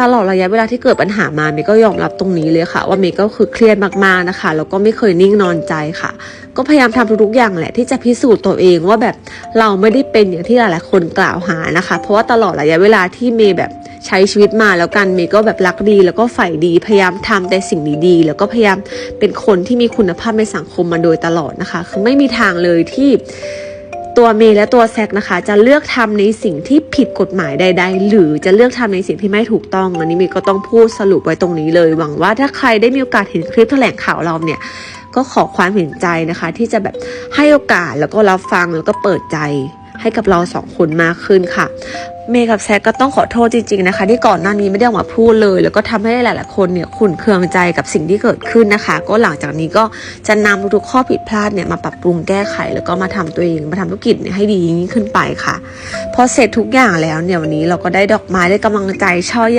ตลอดระยะเวลาที่เกิดปัญหามาเมย์ก็ยอมรับตรงนี้เลยค่ะ ว่าเมย์ก็คือเครียดมากๆนะคะแล้วก็ไม่เคยนิ่งนอนใจค่ะ ก็พยายามทำทุกๆอย่างแหละที่จะพิสูจน์ตัวเองว่าแบบเราไม่ได้เป็นอย่างที่หลายๆคนกล่าวหานะคะ เพราะว่าตลอดระยะเวลาที่เมย์แบบใช้ชีวิตมาแล้วกันเมย์ก็แบบรักดีแล้วก็ใฝ่ดีพยายามทำแต่สิ่งดีๆแล้วก็พยายามเป็นคนที่มีคุณภาพในสังคมมาโดยตลอดนะคะ คือไม่มีทางเลยที่ ตัวเมย์และตัวแซกนะคะ จะเลือกทำในสิ่งที่ผิดกฎหมายใด ๆ หรือจะเลือกทำในสิ่งที่ไม่ถูกต้องอันนี้เมย์ก็ต้องพูดสรุปไว้ตรงนี้เลย หวังว่าถ้าใครได้มีโอกาสเห็นคลิปแถลงข่าวเราเนี่ย ก็ขอความเห็นใจนะคะ ที่จะแบบให้โอกาสแล้วก็รับฟังแล้วก็เปิดใจ ให้กับเราสองคนมากขึ้นค่ะ เมย์กับแซกก็ต้องขอโทษจริงๆนะคะ ที่ก่อนหน้านี้ไม่ได้ออกมาพูดเลย แล้วก็ทำให้หลายๆคนเนี่ยขุ่นเคืองใจกับสิ่งที่เกิดขึ้นนะคะ ก็หลังจากนี้ก็จะนำทุกๆข้อผิดพลาดเนี่ยมาปรับปรุงแก้ไข แล้วก็มาทำตัวเองมาทำธุรกิจเนี่ยให้ดียิ่งขึ้นไปค่ะ พอเสร็จทุกอย่างแล้วเนี่ยวันนี้เราก็ได้ดอกไม้ได้กำลังใจช่อใหญ่